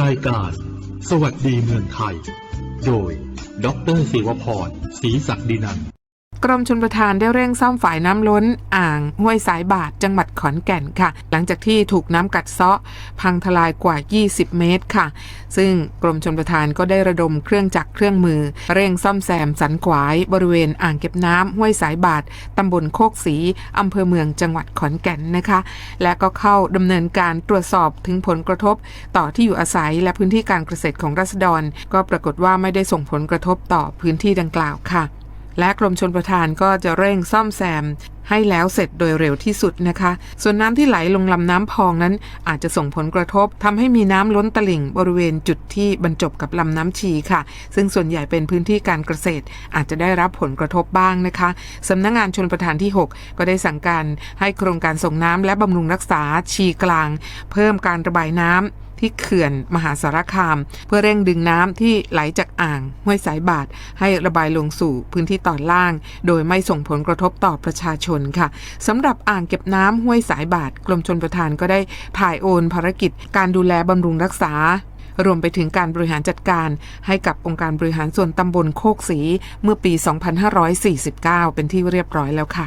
รายการ สวัสดีเมืองไทย โดย ดรศิวพรศรีศักดินันท์ กรมชลประทานได้เร่งซ่อมฝ่ายน้ำล้นอ่างห้วยสายบาทจังหวัดขอนแก่นค่ะ หลังจากที่ถูกน้ำกัดเซาะ พังทลายกว่า 20 เมตรค่ะ ซึ่งกรมชลประทานก็ได้ระดมเครื่องจักรเครื่องมือ เร่งซ่อมแซมสันขวาย บริเวณอ่างเก็บน้ำห้วยสายบาทตำบลโคกศรีอำเภอเมืองจังหวัดขอนแก่นนะคะ และก็เข้าดำเนินการตรวจสอบถึงผลกระทบ ต่อที่อยู่อาศัยและพื้นที่การเกษตรของรัษฎร ก็ปรากฏว่าไม่ได้ส่งผลกระทบต่อพื้นที่ดังกล่าวค่ะ และกรมชลประทานก็จะเร่งซ่อมแซม ให้แล้วเสร็จโดยเร็วที่สุดนะคะ ส่วนน้ำที่ไหลลงลำน้ำพองนั้น อาจจะส่งผลกระทบทำให้มีน้ำล้นตลิ่งบริเวณจุดที่บรรจบกับลำน้ำชีค่ะ ซึ่งส่วนใหญ่เป็นพื้นที่การเกษตร อาจจะได้รับผลกระทบบ้างนะคะสำนักงงานชนประทานที่ 6 ก็ได้สั่งการให้โครงการส่งน้ำและบำรุงรักษาชีกลาง เพิ่มการระบายน้ำ ที่เขื่อนมหาสารคาม เพื่อเร่งดึงน้ำที่ไหลจากอ่างห้วยสายบาทให้ระบายลงสู่พื้นที่ตอนล่าง โดยไม่ส่งผลกระทบต่อประชาชนค่ะสำหรับอ่างเก็บน้ำห้วยสายบาทกรมชนประทานก็ได้ถ่ายโอนภารกิจ การดูแลบำรุงรักษารวมไปถึงการบริหารจัดการให้กับองค์การบริหารส่วนตำบลโคกศรีเมื่อปี 2549 เป็นที่เรียบร้อยแล้วค่ะ